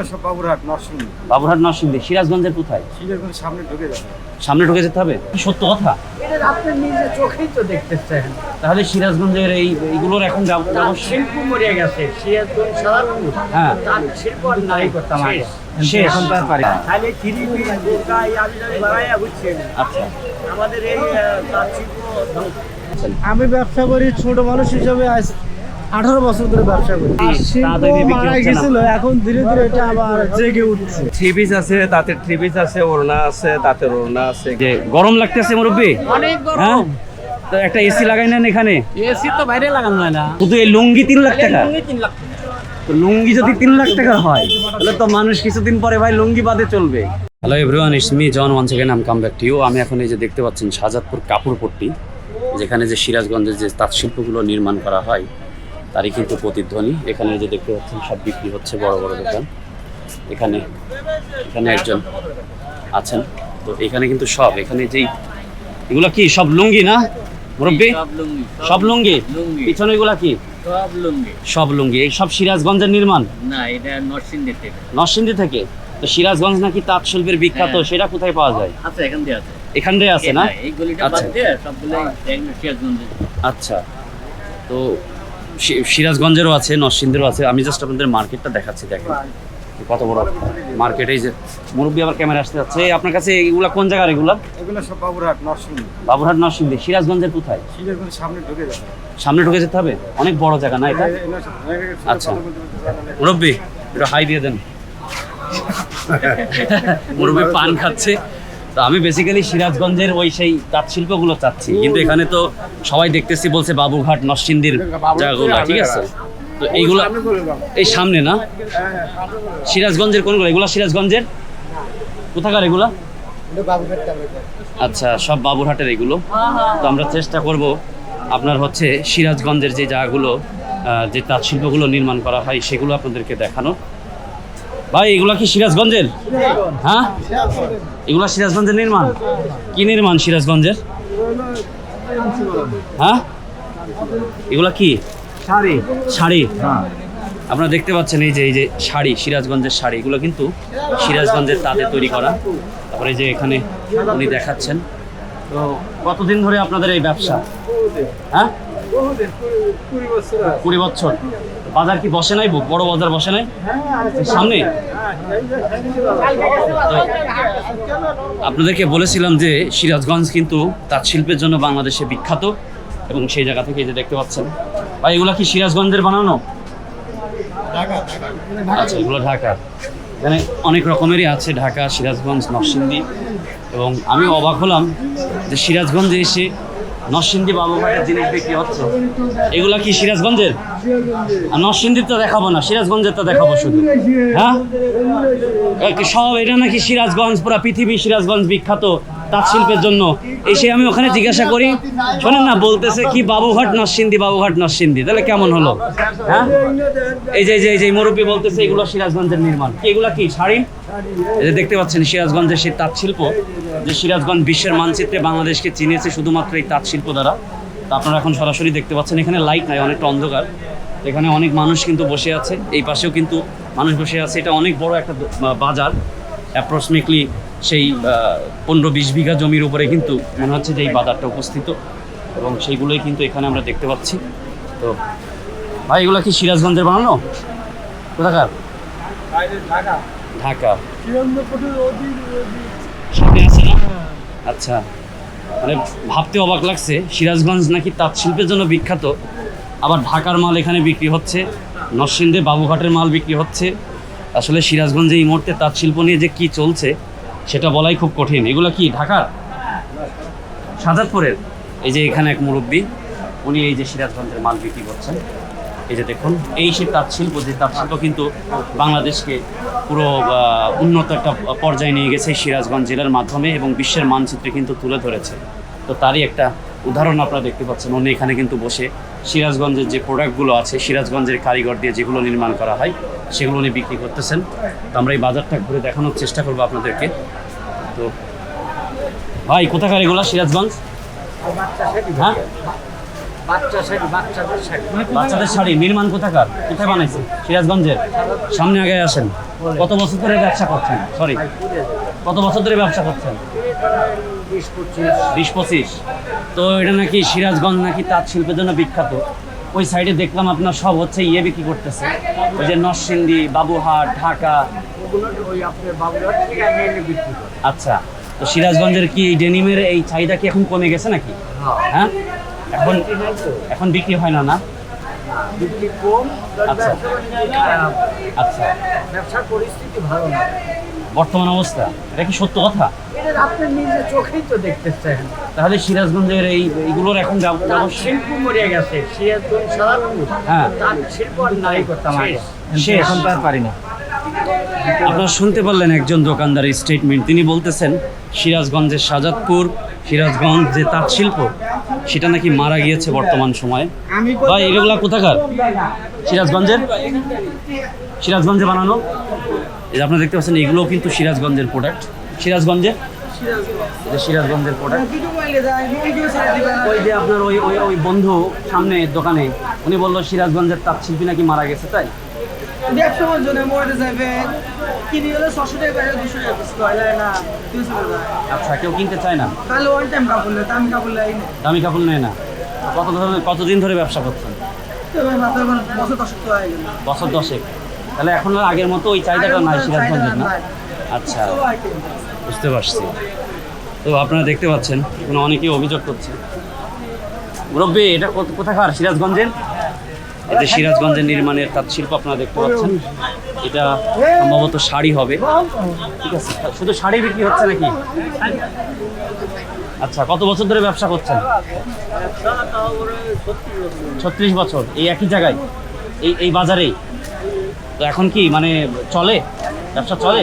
বাবুরহাট নরসিংদী। বাবুরহাট নরসিংদী। সিরাজগঞ্জের কোথায়? সিলের সামনে ঢুকে যাবে। সামনে ঢুকে যেতে হবে? সত্য কথা? এটা আপনি নিজে চোখেই তো দেখতেছেন। তাহলে সিরাজগঞ্জের এই এইগুলোর এখন শিল্প মরে গেছে। সিরাজগঞ্জ হ্যাঁ। তার শিল্প আর নাই করতাম আগে। শেষ। এখন তো পারি না। থ্রি পিস বোরকা এই বাড়াইয়া বুঝছেন আচ্ছা। আমাদের এই আহ, শিল্প আমি ব্যবসা করি ছোট মানুষ হিসেবে আজ আঠারো বছর ধরে ব্যবসা করি। মারা গেছিল এখন ধীরে ধীরে এটা আবার জেগে উঠছে। থ্রি পিস আছে তাতে থ্রিপিস আছে ওড়না আছে তাতে ওড়না আছে। যে গরম লাগতেছে মুরব্বী? অনেক হ্যাঁ? তো একটা এসি লাগাই নেন এখানে। এসি তো বাইরে লাগানো হয় না। শুধু এই লুঙ্গি তিন লাখ টাকা? তিন লাখ। তো লুঙ্গি যদি তিন লাখ টাকা হয় তাহলে তো মানুষ কিছুদিন পরে ভাই লুঙ্গি বাদে চলবে। Hello everyone it's me John once again I'm come back to you আমি এখন এই যে দেখতে পাচ্ছেন শাহজাদপুর কাপড়পট্টি যেখানে যে সিরাজগঞ্জের যে তাঁত শিল্পগুলো নির্মাণ করা হয়। তারই কিন্তু প্রতিধ্বনি। এখানে যে দেখতে পাচ্ছেন সব বিক্রি হচ্ছে বড় বড় দোকান। এখানে এখানে একজন আছেন। তো এখানে কিন্তু সব এখানে যেই এগুলো কি সব লুঙ্গি না? মুরব্বী? সব লুঙ্গি। পিছনে এগুলা কি? সব লুঙ্গি। সব লুঙ্গি। এই সব সিরাজগঞ্জের নির্মাণ? না এটা নরসিংদী থেকে। নরসিংদী থেকে? তো সিরাজগঞ্জ নাকি তাঁত শিল্পের বিখ্যাত হ্যাঁ। সেটা কোথায় পাওয়া যায়? আছে এখান দিয়ে আছে। এখান দিয়ে আছে না? এই গলিটা আচ্ছা। বাদ দিয়ে সবগুলোই এগুলো সিরাজগঞ্জে। আচ্ছা। তো সিরাজগঞ্জেরও আছে নরসিংদীরও আছে আমি জাস্ট আপনাদের মার্কেটটা দেখাচ্ছি দেখেন কত বড় মার্কেট এই যে মুরব্বী আবার ক্যামেরা আসতে যাচ্ছে আপনার কাছে এগুলা কোন জায়গার এগুলা এগুলো সব বাবুরহাট নরসিংদী বাবুরহাট নরসিংদী সিরাজগঞ্জের কোথায় সিলের সামনে ঢুকে যাবে সামনে ঢুকে যেতে হবে অনেক বড় জায়গা না এটা আচ্ছা। মুরব্বী একটু হাই দিয়ে দেন মুরব্বী পান খাচ্ছে তো আমি বেসিক্যালি সিরাজগঞ্জের ওই সেই তাঁত শিল্পগুলো চাচ্ছি। কিন্তু এখানে তো সবাই দেখতেছি বলছে বাবুঘাট নরসিংদীর জায়গাগুলো, ঠিক আছে? তো এইগুলো এই সামনে না? সিরাজগঞ্জের কোনগুলো? এগুলো সিরাজগঞ্জের? কোথাকার এগুলা? আচ্ছা সব বাবুরহাটের এগুলো। তো আমরা চেষ্টা করব আপনার হচ্ছে সিরাজগঞ্জের যে জায়গাগুলো যে তাঁত শিল্পগুলো নির্মাণ করা হয়, সেগুলো আপনাদেরকে দেখানো ভাই এগুলা কি সিরাজগঞ্জের? হ্যাঁ? এগুলা সিরাজগঞ্জের নির্মাণ? কি নির্মাণ সিরাজগঞ্জের? হ্যাঁ? এগুলা কি? শাড়ি। শাড়ি। আপনারা দেখতে পাচ্ছেন এই যে এই যে শাড়ি সিরাজগঞ্জের শাড়ি এগুলো কিন্তু সিরাজগঞ্জের তাঁতে তৈরি করা। তারপরে যে এখানে উনি দেখাচ্ছেন। তো কতদিন ধরে আপনাদের এই ব্যবসা? হ্যাঁ? কুড়ি বছর। বাজার কি বসে নাই বড় বাজার বসে নাই? সামনে? আপনাদেরকে বলেছিলাম যে সিরাজগঞ্জ কিন্তু তাঁত শিল্পের জন্য বাংলাদেশে বিখ্যাত এবং সেই জায়গা থেকে যে দেখতে পাচ্ছেন। ভাই এগুলো কি সিরাজগঞ্জের বানানো? আচ্ছা এগুলো ঢাকা। এখানে অনেক রকমেরই আছে ঢাকা সিরাজগঞ্জ নরসিংদী। এবং আমি অবাক হলাম যে সিরাজগঞ্জে এসে নরসিংদী বাবুঘাটের জিনিস বিক্রি হচ্ছে। এগুলা কি সিরাজগঞ্জের? নরসিংদীর তো দেখাবো না, সিরাজগঞ্জের তো দেখাবো শুধু। হ্যাঁ? সব এটা নাকি সিরাজগঞ্জ, পুরা পৃথিবী সিরাজগঞ্জ বিখ্যাত। তাঁত শিল্পের জন্য। এসে আমি ওখানে জিজ্ঞাসা করি, শোনেন না, বলতেছে কি বাবুঘাট নরসিংদী বাবুঘাট নরসিংদী তাহলে কেমন হলো? হ্যাঁ? এই যে এই যে মুরব্বী বলতেছে, এগুলো সিরাজগঞ্জের নির্মাণ। এগুলো কি, শাড়ি? যে দেখতে পাচ্ছেন, সিরাজগঞ্জের সেই তাঁত শিল্প যে সিরাজগঞ্জ বিশ্বের মানচিত্রে বাংলাদেশকে চিনিয়েছে শুধুমাত্র এই তাঁত শিল্প দ্বারা আপনারা এখন সরাসরি দেখতে পাচ্ছেন, এখানে লাইট নাই, অনেকটা অন্ধকার। এখানে অনেক মানুষ কিন্তু বসে আছে, এই পাশেও কিন্তু মানুষ বসে আছে। এটা অনেক বড় একটা বাজার অ্যাপ্রক্সিমেটলি সেই পনেরো বিশ বিঘা জমির উপরে কিন্তু মনে হচ্ছে যে এই বাজারটা উপস্থিত। এবং সেইগুলোই কিন্তু এখানে আমরা দেখতে পাচ্ছি। তো, ভাই, এগুলো কি সিরাজগঞ্জের বানানো? কোথাকার? ঢাকা। আচ্ছা। মানে ভাবতে অবাক লাগছে, সিরাজগঞ্জ নাকি তাঁত শিল্পের জন্য বিখ্যাত। আবার ঢাকার মাল এখানে বিক্রি হচ্ছে, নরসিংদে বাবুঘাটের মাল বিক্রি হচ্ছে। আসলে সিরাজগঞ্জে এই মুহূর্তে তাঁত শিল্প নিয়ে যে কি চলছে সেটা বলাই খুব কঠিন। এগুলো কি ঢাকার সাজাদপুরের এই যে এখানে এক মুরব্বী, উনি এই যে সিরাজগঞ্জের মাল বিক্রি করছেন। এই যে দেখুন, এই সে তাঁত শিল্প যে তাঁত শিল্প কিন্তু বাংলাদেশকে পুরো উন্নত একটা পর্যায়ে নিয়ে গেছে সিরাজগঞ্জ জেলার মাধ্যমে এবং বিশ্বের মানচিত্রে কিন্তু তুলে ধরেছে। তো তারই একটা উদাহরণ আপনারা দেখতে পাচ্ছেন। উনি এখানে কিন্তু বসে সিরাজগঞ্জের যে প্রোডাক্টগুলো আছে, সিরাজগঞ্জের কারিগর দিয়ে যেগুলো নির্মাণ করা হয়, সেগুলো উনি বিক্রি করতেছেন। তো আমরা এই বাজারটা ঘুরে দেখানোর চেষ্টা করব আপনাদেরকে। তো ভাই, কোথাকার এগুলো? সিরাজগঞ্জ? হ্যাঁ? বাচ্চাদের শাড়ি। নির্মাণ কোথাকার? কোথায় বানাইছে সিরাজগঞ্জের? সামনে আগে আসেন। কত বছর ধরে ব্যবসা করছেন? সরি কত বছর ধরে ব্যবসা করছেন? বিশ পঁচিশ। তো এটা নাকি সিরাজগঞ্জ নাকি তাঁত শিল্পের জন্য বিখ্যাত। ওই সাইডে দেখলাম আপনার সব হচ্ছে ইয়ে বিক্রি করতেছে। ওই যে নরসিংদী, বাবুহাট, ঢাকা। আচ্ছা তো সিরাজগঞ্জের কি এই ডেনিমের এই চাহিদা কি এখন কমে গেছে নাকি? হ্যাঁ? এখন এখন বিক্রি হয় না না? আচ্ছা। আচ্ছা। ব্যবসার পরিস্থিতি ভালো না। বর্তমান অবস্থা এটা কি সত্য কথা? এটা আপনি নিজে চোখেই তো দেখতেছেন। তাহলে সিরাজগঞ্জের এই এইগুলোর এখন শিল্প মরে গেছে। সিরাজগঞ্জ সারাপুর হ্যাঁ। তার শিল্প আর নাই করতাম আগে এখন তো পারি না। আপনারা শুনতে পারলেন একজন দোকানদারের স্টেটমেন্ট তিনি বলতেছেন সিরাজগঞ্জের সাজাদপুর সিরাজগঞ্জ যে তাঁত শিল্প সেটা নাকি মারা গিয়েছে বর্তমান সময়ে। ভাই এগুলা কোথাকার? সিরাজগঞ্জের? সিরাজগঞ্জে বানানো? এই যে আপনারা দেখতে পাচ্ছেন এগুলোও কিন্তু সিরাজগঞ্জের প্রোডাক্ট সিরাজগঞ্জের? সিরাজগঞ্জের প্রোডাক্ট ওই যে আপনার ওই ওই ওই বন্ধু সামনে দোকানে উনি বলল সিরাজগঞ্জের তাঁত শিল্পী নাকি মারা গেছে তাই? দেড়শো জনে মরে যাবে। কিনি হলে ছশো টাকা দুশো টাকা না। আচ্ছা কেউ কিনতে চায় না? তাহলে ওয়ান টাইম কাপড় নেই দামি কাপড় লাই দামি কাপড় নেয় না। কত ধরনের কতদিন ধরে ব্যবসা করছেন? দশক বছর দশেক। তাহলে এখন আর আগের মতো ওই চাহিদাটা নাই সিরাজগঞ্জের না। আচ্ছা বুঝতে পারছি। তো আপনারা দেখতে পাচ্ছেন এখানে অনেকেই অভিযোগ করছে। মুরব্বী এটা কত- কোথাকার? সিরাজগঞ্জের? এটা সিরাজগঞ্জের নির্মাণের তাঁত শিল্প আপনারা দেখতে পাচ্ছেন। এটা সম্ভবত শাড়ি হবে। ঠিক আছে শুধু শাড়ি বিক্রি হচ্ছে নাকি? আচ্ছা কত বছর ধরে ব্যবসা করছেন? ছত্রিশ বছর এই একই জায়গায়? এই এই বাজারেই? তো এখন কি মানে চলে? ব্যবসা চলে?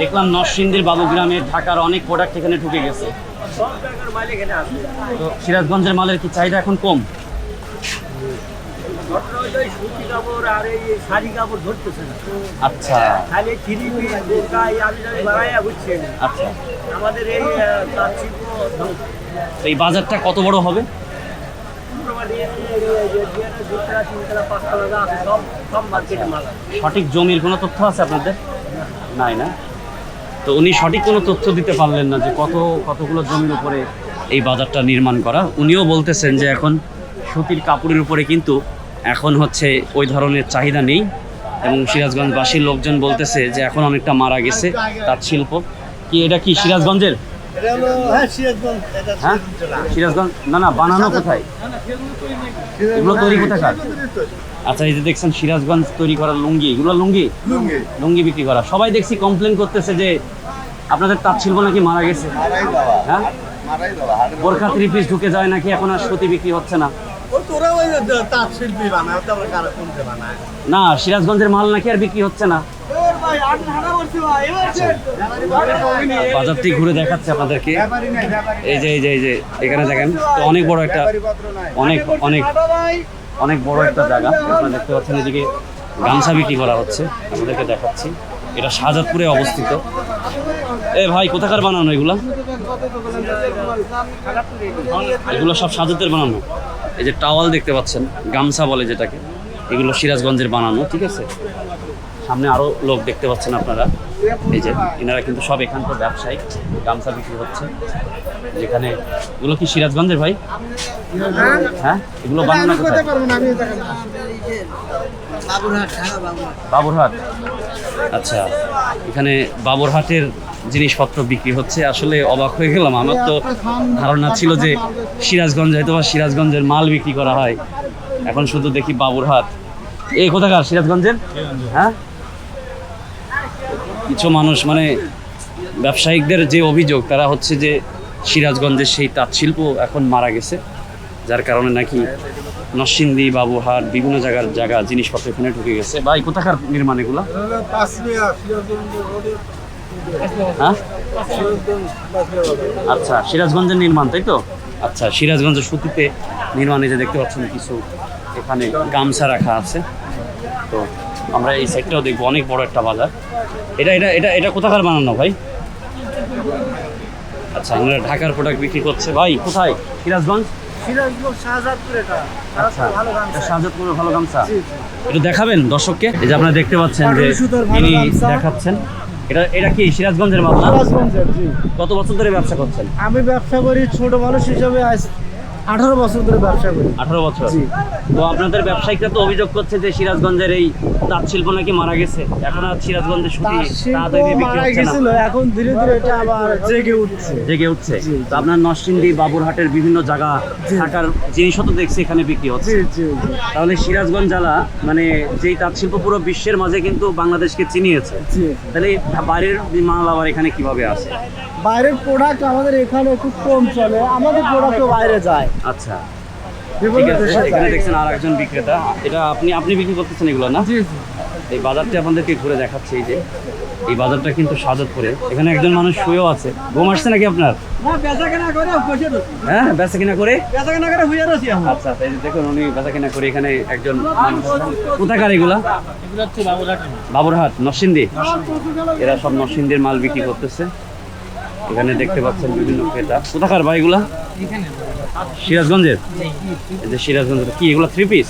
দেখলাম নরসিংদীর বাবুগ্রামে ঢাকার অনেক প্রোডাক্ট এখানে ঢুকে গেছে। তো সিরাজগঞ্জের মালের কি চাহিদা এখন কম? আচ্ছা। আচ্ছা। এই বাজারটা কত বড় হবে? সঠিক জমির কোনো তথ্য আছে আপনাদের? নাই না? তো উনি সঠিক কোনো তথ্য দিতে পারলেন না যে কত, কতগুলো জমির উপরে এই বাজারটা নির্মাণ করা। উনিও বলতেছেন যে এখন সুতির কাপড়ের উপরে কিন্তু এখন হচ্ছে ওই ধরনের চাহিদা নেই এবং সিরাজগঞ্জবাসীর লোকজন বলতেছে যে এখন অনেকটা মারা গেছে তাঁত শিল্প। কি এটা কি সিরাজগঞ্জের? সিরাজগঞ্জ হ্যাঁ? সিরাজগঞ্জ না না বানানো কোথায়? এগুলো তৈরি কোথাকার? আচ্ছা এই যে দেখছেন সিরাজগঞ্জ তৈরি করা লুঙ্গি এগুলো লুঙ্গি? লুঙ্গি। বিক্রি করা। সবাই দেখছি কমপ্লেন করতেছে যে আপনাদের তাঁত শিল্প নাকি মারা গেছে। হ্যাঁ? বোরখা থ্রি পিস ঢুকে যায় নাকি? এখন আর সুতি বিক্রি হচ্ছে না। না সিরাজগঞ্জের মাল নাকি আর বিক্রি হচ্ছে না। ভাই বাজারটি ঘুরে দেখাচ্ছে আপনাদেরকে। এই যে এই যে এই যে এখানে দেখেন অনেক বড় একটা অনেক অনেক অনেক বড় একটা জায়গা। আপনারা দেখতে পাচ্ছেন এদিকে গামছা বিক্রি করা হচ্ছে আপনাদেরকে দেখাচ্ছি। এটা শাহজাদপুরে অবস্থিত। এ ভাই কোথাকার বানানো এগুলা? এগুলো সব সাজাতের বানানো। এই যে টাওয়াল দেখতে পাচ্ছেন গামছা বলে যেটাকে। এগুলো সিরাজগঞ্জের বানানো ঠিক আছে? সামনে আরও লোক দেখতে পাচ্ছেন আপনারা। এই যে এনারা কিন্তু সব এখানকার ব্যবসায়ী গামছা বিক্রি হচ্ছে। যেখানে এগুলো কি সিরাজগঞ্জের ভাই? হ্যাঁ? এগুলো কোথায়? ঢাকা বাবুরহাট বাবুরহাট। আচ্ছা এখানে বাবুরহাটের জিনিসপত্র বিক্রি হচ্ছে। আসলে অবাক হয়ে গেলাম। আমার তো ধারণা ছিল যে সিরাজগঞ্জ হয়তো বা সিরাজগঞ্জের মাল বিক্রি করা হয়। এখন শুধু দেখি বাবুরহাট। এই কোথাকার? সিরাজগঞ্জের। হ্যাঁ? কিছু মানুষ মানে ব্যবসায়িকদের যে অভিযোগ, তারা হচ্ছে যে সিরাজগঞ্জের সেই তাঁত শিল্প এখন মারা গেছে, যার কারণে নাকি নরসিংদী বাবুহাট বিভিন্ন জায়গার জায়গা জিনিসপত্র এখানে ঢুকে গেছে। বা এই কোথাকার নির্মাণ এগুলো? হ্যাঁ? আচ্ছা সিরাজগঞ্জের নির্মাণ, তাই তো? আচ্ছা সিরাজগঞ্জের সুতিতে নির্মাণে যে দেখতে পাচ্ছেন কিছু এখানে গামছা রাখা আছে। তো আমরা এই সাইডটাও দেখব, অনেক বড় একটা বাজার। এটা এটা এটা এটা কোথাকার বানানো ভাই? আচ্ছা আমরা ঢাকার প্রোডাক্ট বিক্রি করছে। ভাই কোথায়? সিরাজগঞ্জ? আচ্ছা ভালো শাহজাদপুরের ভালো গামছা। জি, জি। একটু দেখাবেন দর্শককে। এই যে আপনারা দেখতে পাচ্ছেন যে ইনি দেখাচ্ছেন। এটা এটা কি সিরাজগঞ্জের কত বছর ধরে ব্যবসা করছেন? আমি ব্যবসা করি ছোট মানুষ হিসেবে আঠারো বছর ধরে ব্যবসা করি। আঠারো বছর? তো আপনাদের ব্যবসায়িকরা তো অভিযোগ করছে যে সিরাজগঞ্জের এই তাঁত শিল্প নাকি মারা গেছে। এখন আর সিরাজগঞ্জে শুধু মারা গেছিল এখন ধীরে ধীরে এটা আবার জেগে উঠছে। জেগে উঠছে। তো আপনার নরসিংদী বাবুরহাটের বিভিন্ন জায়গা। থাকার জিনিসও তো দেখছি এখানে বিক্রি হচ্ছে। তাহলে সিরাজগঞ্জ জেলা মানে যেই তাঁত শিল্প পুরো বিশ্বের মাঝে কিন্তু বাংলাদেশকে চিনিয়েছে। তাহলে বাইরের মাল আবার এখানে কীভাবে আসে বাইরের প্রোডাক্ট আমাদের এখানে একটু কম চলে। আমাদের প্রোডাক্টও বাইরে যায়। আচ্ছা। ঠিক আছে এখানে দেখছেন আর একজন বিক্রেতা। এটা আপনি আপনি বিক্রি করতেছেন এগুলো না? এই বাজারটা আপনাদেরকে ঘুরে দেখাচ্ছে এই যে। এই বাজারটা কিন্তু সাজাদপুরে এখানে একজন মানুষ শুয়েও আছে। ঘুম আসছে নাকি আপনার? না বেচা কেনা করে বসে রয়েছি। হ্যাঁ বেচা কিনা করে? বেচা কেনা করে বুঝে রয়েছি আচ্ছা আচ্ছা, এই যে দেখুন উনি বেচা কিনা করে এখানে একজন। কোথাকার এগুলা? বাবুরহাট নরসিংদী। এরা সব নরসিংদীর মাল বিক্রি করতেছে। এখানে দেখতে পাচ্ছেন বিভিন্ন ক্রেতা। কোথাকার ভাই এগুলা? সিরাজগঞ্জের? এই যে সিরাজগঞ্জের। কি এগুলো থ্রি পিস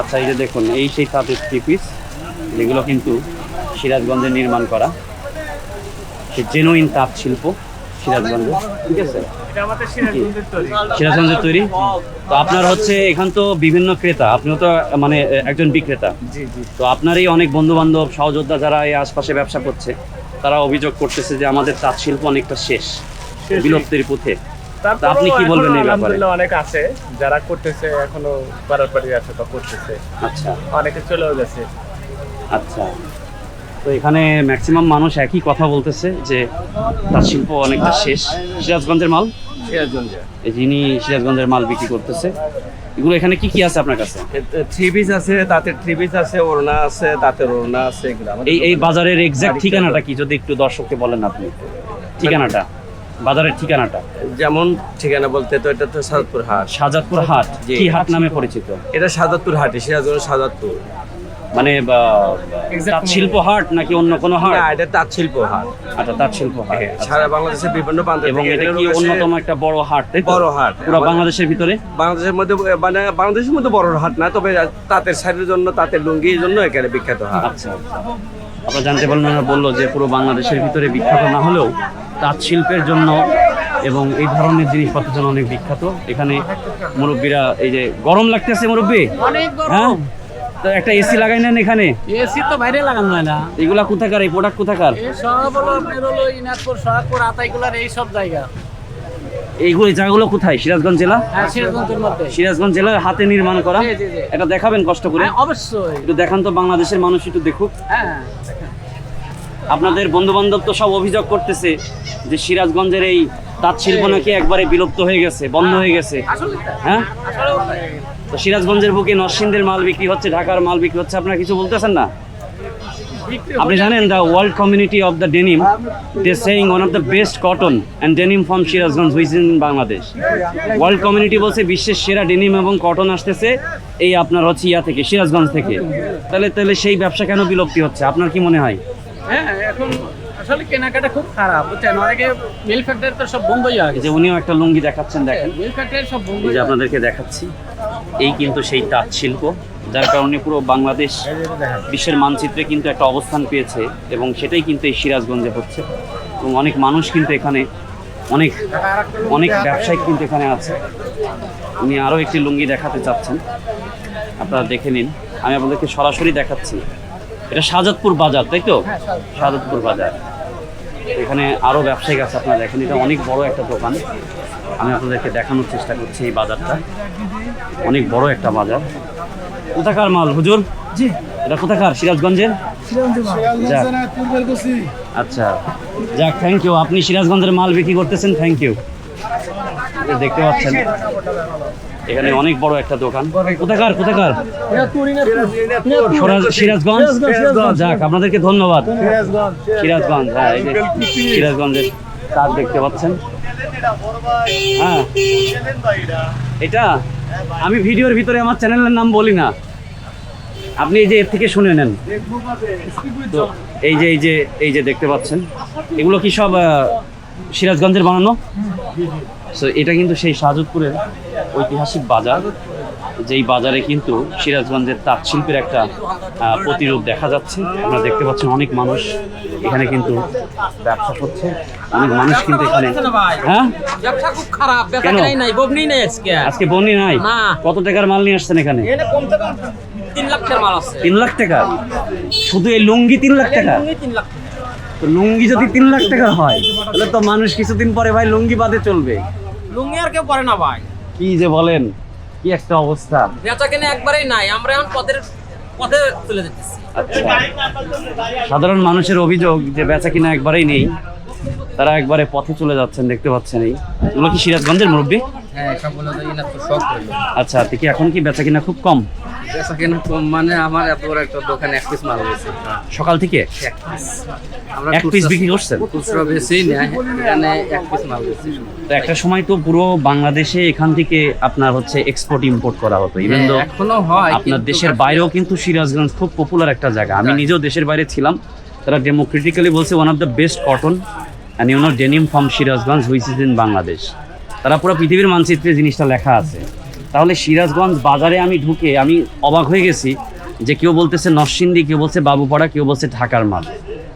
আচ্ছা এই যে দেখুন এই সেই তাঁতের থ্রি পিস যেগুলো কিন্তু সিরাজগঞ্জে নির্মাণ করা। সে জেনুইন তাঁত শিল্প সিরাজগঞ্জে ঠিক আছে? সিরাজগঞ্জের তৈরি? তো আপনার হচ্ছে এখান তো বিভিন্ন ক্রেতা। আপনিও তো মানে একজন বিক্রেতা। তো আপনারই অনেক বন্ধু বান্ধব সহযোদ্ধা যারা এই আশপাশে ব্যবসা করছে তারা অভিযোগ করতেছে যে আমাদের তাঁত শিল্প অনেকটা শেষ। বিলুপ্তির পথে। আপনি কি বলবেন এই ব্যাপারে? অনেক আছে যারা করতেছে এখনও পারাপারি আছে বা করতেছে। আচ্ছা। অনেকে চলেও গেছে। আচ্ছা। তো এখানে ম্যাক্সিমাম মানুষ একই কথা বলতেছে যে তাঁত শিল্প অনেকটা শেষ। সিরাজগঞ্জের মাল? সিরাজগঞ্জে এই যিনি সিরাজগঞ্জের মাল বিক্রি করতেছে এগুলো এখানে কি কি আছে আপনার কাছে? থ্রি পিস আছে তাতে থ্রি পিস আছে ওড়না আছে তাতে ওড়না আছে এই এই বাজারের এক্স্যাক্ট ঠিকানাটা কি যদি একটু দর্শককে বলেন আপনি? ঠিকানাটা? বাজারের ঠিকানাটা? যেমন ঠিকানা বলতে তো এটা তো সাজাদপুর হাট। সাজাদপুর হাট। কি হাট নামে পরিচিত? এটা সাজাদপুর হাটে সিরাজগঞ্জ সাদাতপুর মানে বা, তাঁত শিল্প হাট নাকি অন্য কোনো হাট? না এটা তাঁত শিল্প হাট। আচ্ছা তাঁত শিল্প হাট। হ্যাঁ, আচ্ছা। সারা বাংলাদেশের বিভিন্ন প্রান্ত এবং এটা কি অন্যতম একটা বড় হাট তাই বড় হাট। পুরো বাংলাদেশের ভিতরে? বাংলাদেশের মধ্যে মানে বাংলাদেশের মধ্যে বড় হাট না তবে তাঁতের শাড়ির জন্য তাঁতের লুঙ্গির জন্য এখানে বিখ্যাত হাট। আচ্ছা আপনারা জানতে পারলেন বলল যে পুরো বাংলাদেশের ভিতরে বিখ্যাত না হলেও তাঁত শিল্পের জন্য এবং এই ধরনের জিনিসপত্র জন্য অনেক বিখ্যাত। এখানে মুরব্বীরা এই যে গরম লাগতেছে মুরব্বী? অনেক হ্যাঁ? তো একটা এসি লাগাই নেন এখানে। এসি তো বাইরে লাগানো হয় না। এগুলা কোথাকার? এই প্রোডাক্ট কোথাকার? এই সব হলো আপনার হলো ইনাদপুর সোহাগপুর আতাইকুলার এই সব জায়গা। এইগুলো জায়গাগুলো কোথায়? সিরাজগঞ্জ জেলা? হ্যাঁ সিরাজগঞ্জের মধ্যে। সিরাজগঞ্জ জেলার হাতে নির্মাণ করা। এটা দেখাবেন কষ্ট করে। হ্যাঁ অবশ্যই। একটু দেখান তো বাংলাদেশের মানুষ একটু দেখুক। হ্যাঁ আপনাদের বন্ধু বান্ধব তো সব অভিযোগ করতেছে যে সিরাজগঞ্জের এই তাঁত শিল্প নাকি একবারে বিলুপ্ত হয়ে গেছে বন্ধ হয়ে গেছে। হ্যাঁ। তো সিরাজগঞ্জের বুকে নরসিংদের মাল বিক্রি হচ্ছে ঢাকার মাল বিক্রি হচ্ছে আপনারা কিছু বলতেছেন না? আপনি জানেন the world community of the denim they saying one of the best cotton and denim from Sirajganj which in Bangladesh world community বলছে বিশ্বের সেরা ডেনিম এবং কটন আসতেছে এই আপনার হচ্ছে ইয়া থেকে সিরাজগঞ্জ থেকে। তাহলে তাহলে সেই ব্যবসা কেন বিলুপ্তি হচ্ছে? আপনার কি মনে হয়? হ্যাঁ এখন আসলে কেনাকাটা খুব খারাপ বুঝছেন? অনেকে মিল ফ্যাক্টরি তো সব বন্ধই হয়ে গেছে। উনিও একটা লুঙ্গি দেখাচ্ছেন দেখেন। মিল ফ্যাক্টরি সব বন্ধ আপনাদেরকে দেখাচ্ছি। এই কিন্তু সেই তাঁত শিল্প যার কারণে পুরো বাংলাদেশ বিশ্বের মানচিত্রে কিন্তু একটা অবস্থান পেয়েছে এবং সেটাই কিন্তু এই সিরাজগঞ্জে হচ্ছে। এবং অনেক মানুষ কিন্তু এখানে অনেক অনেক ব্যবসায়িক কিন্তু এখানে আছে। উনি আরও একটি লুঙ্গি দেখাতে চাচ্ছেন। আপনারা দেখে নিন। আমি আপনাদেরকে সরাসরি দেখাচ্ছি। এটা শাহজাদপুর বাজার তাই তো? শাহজাদপুর বাজার। এখানে আরও ব্যবসায়িক আছে আপনারা দেখেন এটা অনেক বড় একটা দোকান। আমি আপনাদেরকে দেখানোর চেষ্টা করছি এই বাজারটা। অনেক বড় একটা বাজার। কোথাকার মাল হুজুর? জি। এটা কোথাকার? সিরাজগঞ্জের? যাক। আচ্ছা। যাক থ্যাংক ইউ আপনি সিরাজগঞ্জের মাল বিক্রি করতেছেন থ্যাংক ইউ দেখতে পাচ্ছেন। এখানে অনেক বড় একটা দোকান। কোথাকার কোথাকার? সোরা- সিরাজগঞ্জ। যাক আপনাদেরকে ধন্যবাদ। সিরাজগঞ্জ হ্যাঁ এই যে সিরাজগঞ্জের কাজ দেখতে পাচ্ছেন। হ্যাঁ। এটা আমি ভিডিওর ভিতরে আমার চ্যানেলের নাম বলি না। আপনি এই যে এর থেকে শুনে নেন। তো এই যে এই যে এই যে দেখতে পাচ্ছেন। এগুলো কি সব সিরাজগঞ্জের বানানো? সো এটা কিন্তু সেই শাহজাদপুরের ঐতিহাসিক বাজার যেই বাজারে কিন্তু সিরাজগঞ্জের তাঁত শিল্পের একটা প্রতিরূপ দেখা যাচ্ছে। আপনারা দেখতে পাচ্ছেন অনেক মানুষ এখানে কিন্তু ব্যবসা করছে। অনেক মানুষ কিন্তু এখানে হ্যাঁ? ব্যবসা খুব খারাপ? নাই ববনি নেই আজকে। আজকে বনি নাই। কত টাকার মাল নিয়ে আসছেন এখানে? তিন লাখ টাকার মাল আছে। তিন লাখ টাকা? শুধু এই লুঙ্গি তিন লাখ টাকা? তিন লাখ তো লুঙ্গি যদি তিন লাখ টাকা হয় তাহলে তো মানুষ কিছুদিন পরে ভাই লুঙ্গি বাদে চলবে। লুঙ্গি আর কেউ পরে না ভাই। কি যে বলেন কি একটা অবস্থা। বেচা কেনা একবারেই নাই আমরা এখন পদের পথে তুলে যেতেছি। আচ্ছা। সাধারণ মানুষের অভিযোগ যে বেচা কিনা একবারেই নেই তারা একবারে পথে চলে যাচ্ছেন দেখতে পাচ্ছেন এই এগুলো কি সিরাজগঞ্জের মুরব্বী? হ্যাঁ শখ আচ্ছা আপনি কি এখন কি বেচা কিনা খুব কম? বেচা কেনা কম মানে আমার এত বড় একটা দোকানে এক পিস মাল হয়েছে। সকাল থেকে? আমরা এক পিস বিক্রি করছেন? খুচরো বেশি নেয় এখানে এক পিস মাল তো একটা সময় তো পুরো বাংলাদেশে এখান থেকে আপনার হচ্ছে এক্সপোর্ট ইম্পোর্ট করা হতো। ইভেন দো এখনও হয় আপনার দেশের বাইরেও কিন্তু সিরাজগঞ্জ খুব পপুলার একটা জায়গা। আমি নিজেও দেশের বাইরে ছিলাম। তারা ডেমোক্রেটিক্যালি বলছে one of the best cotton and you know denim from Sirajganj which is in Bangladesh তারা পুরো পৃথিবীর মানচিত্রে জিনিসটা লেখা আছে। তাহলে সিরাজগঞ্জ বাজারে আমি ঢুকে আমি অবাক হয়ে গেছি যে কেউ বলতেছে নরসিংদী কেউ বলছে বাবুপাড়া কেউ বলছে ঢাকার মাল।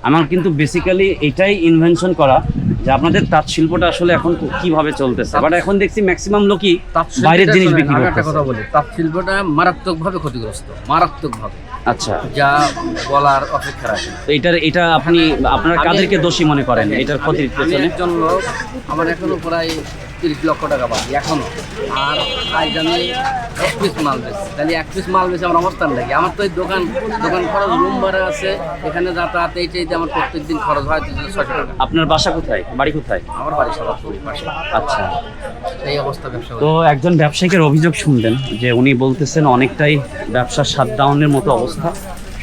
আমার কিন্তু বেসিক্যালি এটাই ইনভেনশন করা যে আপনাদের তাঁত শিল্পটা আসলে এখন কীভাবে চলতেছে। বাট এখন দেখছি ম্যাক্সিমাম লোকই বাইরের জিনিস বিক্রি করতেছে। কথা বলি। তাপ শিল্পটা মারাত্মকভাবে ক্ষতিগ্রস্ত। মারাত্মকভাবে। আচ্ছা। যা বলার অপেক্ষা রাখে তো এটার এটা আপনি আপনারা কাদেরকে দোষী মনে করেন? এটার ক্ষতির পেছনে? একজন আমার এখনও প্রায় তিরিশ লক্ষ টাকা পাই এখনও। আর আজ আমি এক পিস মাল বেশি তাহলে এক পিস মাল বেশি আমার অবস্থান লাগে আমার তো এই দোকান দোকান খরচ রুম ভাড়া আছে এখানে যাতায়াত এই চাইতে আমার প্রত্যেক দিন খরচ হয় ছশো টাকা। আপনার বাসা কোথায়? বাড়ি কোথায়? আমার বাড়ি সবার পাশে। আচ্ছা। এই অবস্থা ব্যবসা তো একজন ব্যবসায়িকের অভিযোগ শুনলেন যে উনি বলতেছেন অনেকটাই ব্যবসা শাটডাউনের মতো অবস্থা।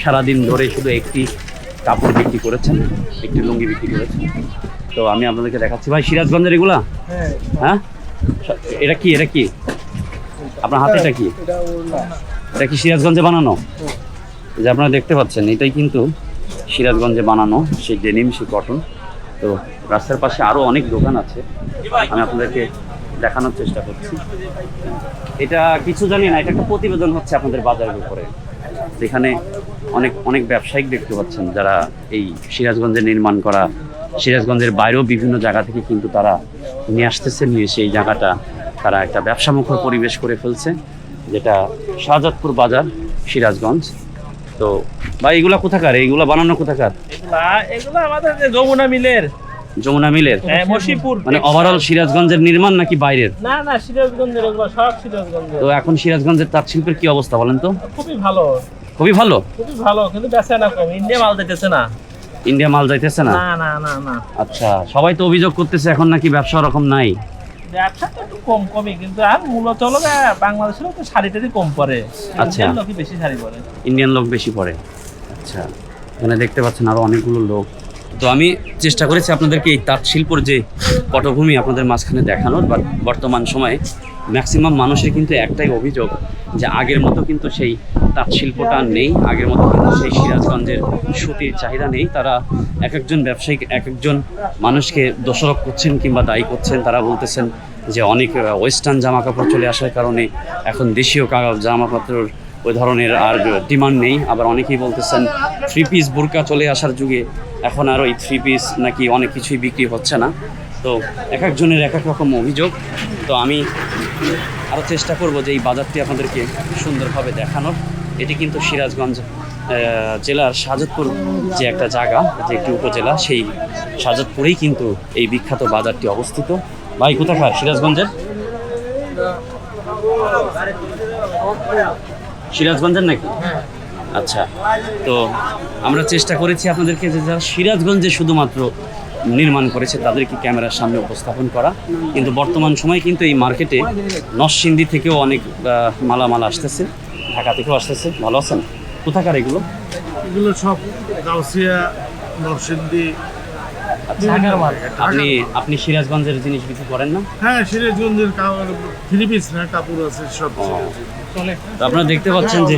সারাদিন ধরে শুধু একটি কাপড় বিক্রি করেছেন একটি লুঙ্গি বিক্রি করেছেন। তো আমি আপনাদেরকে দেখাচ্ছি। ভাই সিরাজগঞ্জের এগুলা? হ্যাঁ। এটা কি এটা কি? আপনার হাতে এটা কি? এটা কি সিরাজগঞ্জে বানানো? যে আপনারা দেখতে পাচ্ছেন এটাই কিন্তু সিরাজগঞ্জে বানানো সেই ডেনিম সেই কটন। তো রাস্তার পাশে আরও অনেক দোকান আছে। আমি আপনাদেরকে দেখানোর চেষ্টা করছি। এটা কিছু জানি না এটা একটা প্রতিবেদন হচ্ছে আপনাদের বাজারের উপরে। যেখানে অনেক অনেক ব্যবসায়িক দেখতে পাচ্ছেন যারা এই সিরাজগঞ্জে নির্মাণ করা সিরাজগঞ্জের বাইরেও বিভিন্ন জায়গা থেকে কিন্তু তারা নিয়ে আসতেছে নিয়ে সেই জায়গাটা তারা একটা ব্যবসামুখর পরিবেশ করে ফেলছে যেটা শাহজাদপুর বাজার সিরাজগঞ্জ। তো ভাই এগুলা কোথাকার? এইগুলা বানানো কোথাকার? এগুলো আমাদের যমুনা মিলের। যমুনা মিলের? হ্যাঁ, মশিপুর মানে ওভারঅল সিরাজগঞ্জের নির্মাণ নাকি বাইরের? না না সিরাজগঞ্জের সব সিরাজগঞ্জের। তো এখন সিরাজগঞ্জের তাঁত শিল্পের কি অবস্থা বলেন তো? খুবই ভালো। খুবই ভালো? খুবই ভালো কিন্তু বেচা না কম। ইন্ডিয়া মাল দিতেছে না। ইন্ডিয়া মাল যাইতেছে না? না না না না। আচ্ছা সবাই তো অভিযোগ করতেছে এখন নাকি ব্যবসা ওরকম নাই। ব্যবসা তো একটু কম কমই কিন্তু আর মূলত হলো বাংলাদেশের তো শাড়ি টাড়ি কম পরে আচ্ছা। লোকই বেশি শাড়ি পরে। ইন্ডিয়ান লোক বেশি পরে। আচ্ছা এখানে দেখতে পাচ্ছেন আরও অনেকগুলো লোক। তো আমি চেষ্টা করেছি আপনাদেরকে এই তাঁত শিল্পর যে পটভূমি আপনাদের মাঝখানে দেখানোর বাট বর্তমান সময়ে ম্যাক্সিমাম মানুষের কিন্তু একটাই অভিযোগ যে আগের মতো কিন্তু সেই তাঁত শিল্পটা নেই, আগের মতো কিন্তু সেই সিরাজগঞ্জের সুতির চাহিদা নেই। তারা এক একজন ব্যবসায়িক এক একজন মানুষকে দোষারোপ করছেন কিংবা দায়ী করছেন। তারা বলতেছেন যে অনেক ওয়েস্টার্ন জামা কাপড় চলে আসার কারণে এখন দেশীয় কা- জামা কাপড়ের ওই ধরনের আর ডিমান্ড নেই। আবার অনেকেই বলতেছেন থ্রি পিস বোরকা চলে আসার যুগে এখন আর ওই থ্রি পিস নাকি অনেক কিছুই বিক্রি হচ্ছে না। তো এক একজনের এক এক রকম অভিযোগ। তো আমি আরও চেষ্টা করব যে এই বাজারটি আপনাদেরকে সুন্দরভাবে দেখানোর। এটি কিন্তু সিরাজগঞ্জ জেলার শাহজাদপুর যে একটা জায়গা, যে একটি উপজেলা, সেই শাহজাদপুরেই কিন্তু এই বিখ্যাত বাজারটি অবস্থিত। ভাই, কোথাকার? সিরাজগঞ্জের? সিরাজগঞ্জের নাকি? আচ্ছা তো আমরা চেষ্টা করেছি আপনাদেরকে যে যারা সিরাজগঞ্জে শুধুমাত্র নির্মাণ করেছে তাদেরকে ক্যামেরার সামনে উপস্থাপন করা। কিন্তু বর্তমান সময় কিন্তু এই মার্কেটে নরসিংদী থেকেও অনেক মালামাল আসতেছে ঢাকা থেকেও আসতেছে। ভালো আছেন? কোথাকার এগুলো? এগুলো সব গাউসিয়া নরসিংদী। আপনি আপনি সিরাজগঞ্জের জিনিস বিক্রি করেন না? হ্যাঁ সিরাজগঞ্জের থ্রি পিস না কাপড় আছে সব। আপনারা দেখতে পাচ্ছেন যে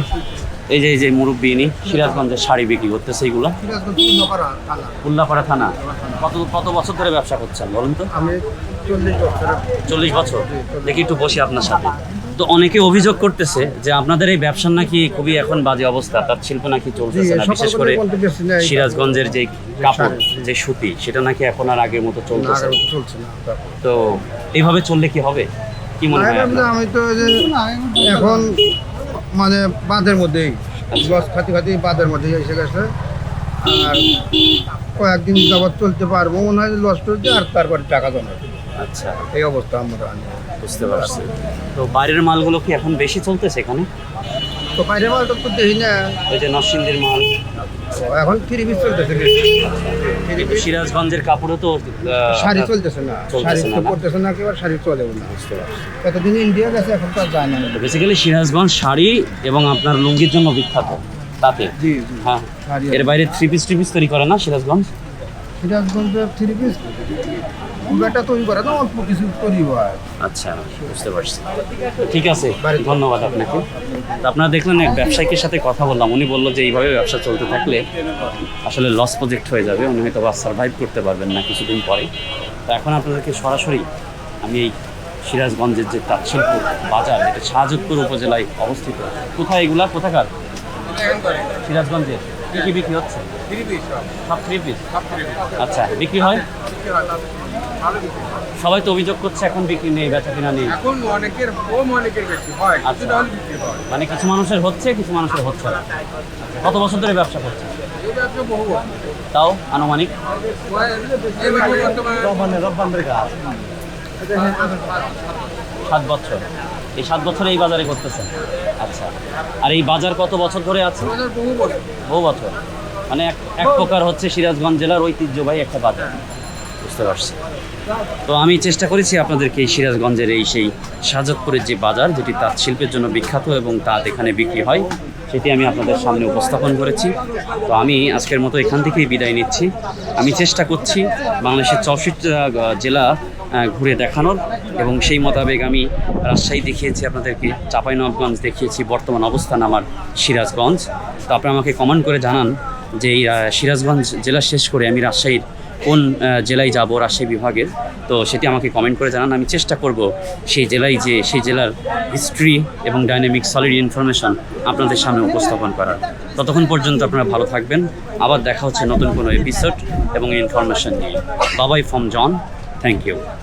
এই যে এই যে মুরব্বী ইনি সিরাজগঞ্জের শাড়ি বিক্রি করতেছে এইগুলা। উল্লাপাড়া থানা। কত কত বছর ধরে ব্যবসা করছেন বলুন তো? চল্লিশ বছর। দেখি একটু বসি আপনার সাথে। তো অনেকে অভিযোগ করতেছে যে আপনাদের এই ব্যবসার নাকি খুবই এখন বাজে অবস্থা তার শিল্প নাকি চলতেছে না বিশেষ করে সিরাজগঞ্জের যে কাপড় যে সুতি সেটা নাকি এখন আর আগের মতো চলতেছে তো এইভাবে চললে কি হবে? কি মনে হয়? আমি তো যে এখন মানে বাঁধের মধ্যেই লস খাতি খাতি বাঁধের মধ্যেই এসে গেছে। আর কয়েকদিন যাবৎ চলতে পারব মনে হয় লস চলছে আর তারপরে টাকা জমা আচ্ছা। এই অবস্থা আমরা। বুঝতে পারছি। তো বাইরের মালগুলো কি এখন বেশি চলতেছে এখানে? তো বাইরে মাল তো দেখি না। ওই যে নরসিংদীর মাল। এখন থ্রি পিস চলতেছে সিরাজগঞ্জের কাপড়ও তো শাড়ি চলতেছে না। শাড়ি তো? পড়তেছে না কেউ শাড়ি চলে না। কতদিন ইন্ডিয়া গেছে এখন তো যায় না। বেসিক্যালি সিরাজগঞ্জ শাড়ি এবং আপনার লুঙ্গির জন্য বিখ্যাত তাতে। জি হ্যাঁ। এর বাইরে থ্রি পিস থ্রি পিস তৈরি করে না সিরাজগঞ্জ? সিরাজগঞ্জের থ্রি পিস বেটা তৈরি করে না অল্প কিছু তৈরি হয়। আচ্ছা বুঝতে পারছি। ঠিক আছে ধন্যবাদ আপনাকে। তো আপনারা দেখলেন এক ব্যবসায়িকের সাথে কথা বললাম উনি বলল যে এইভাবে ব্যবসা চলতে থাকলে আসলে লস প্রজেক্ট হয়ে যাবে উনি হয়তো বা সার্ভাইভ করতে পারবেন না কিছুদিন পরে। তো এখন আপনাদেরকে সরাসরি আমি এই সিরাজগঞ্জের যে তাঁতশিল্প বাজার যেটা শাহজাদপুর উপজেলায় অবস্থিত কোথায় এগুলা? কোথাকার? সিরাজগঞ্জের। কী কী বিক্রি হচ্ছে? সব থ্রি পিস আচ্ছা বিক্রি হয়? সবাই তো অভিযোগ করছে এখন বিক্রি নেই বেচা কিনা নেই। এখন অনেকের কম অনেকের বেশি হয় আচ্ছা। মানে কিছু মানুষের হচ্ছে কিছু মানুষের হচ্ছে না। কত বছর ধরে ব্যবসা করছে? তাও আনুমানিক? সাত বছর। এই সাত বছরে এই বাজারে করতেছেন? আচ্ছা। আর এই বাজার কত বছর ধরে আছে? বহু বছর। মানে এক এক প্রকার হচ্ছে সিরাজগঞ্জ জেলার ঐতিহ্যবাহী একটা বাজার। বুঝতে পারছি। তো আমি চেষ্টা করেছি আপনাদেরকে এই সিরাজগঞ্জের এই সেই সাজকপুরের যে বাজার যেটি তাঁত শিল্পের জন্য বিখ্যাত এবং তাঁত এখানে বিক্রি হয় সেটি আমি আপনাদের সামনে উপস্থাপন করেছি। তো আমি আজকের মতো এখান থেকেই বিদায় নিচ্ছি। আমি চেষ্টা করছি বাংলাদেশের চৌষট্টি জেলা ঘুরে দেখানোর এবং সেই মোতাবেক আমি রাজশাহী দেখিয়েছি, আপনাদেরকে চাঁপাইনবাবগঞ্জ দেখিয়েছি, বর্তমান অবস্থান আমার সিরাজগঞ্জ। তো আপনারা আমাকে কমেন্ট করে জানান যে এই সিরাজগঞ্জ জেলা শেষ করে আমি রাজশাহীর কোন জেলায় যাব, রাজশাহী বিভাগের। তো সেটি আমাকে কমেন্ট করে জানান। আমি চেষ্টা করব সেই জেলায় যে, সেই জেলার হিস্ট্রি এবং ডাইনামিক সলিড ইনফরমেশন আপনাদের সামনে উপস্থাপন করার। ততক্ষণ পর্যন্ত আপনারা ভালো থাকবেন। আবার দেখা হচ্ছে নতুন কোনো এপিসোড এবং ইনফরমেশন নিয়ে। বাবাই ফ্রম জন থ্যাংক ইউ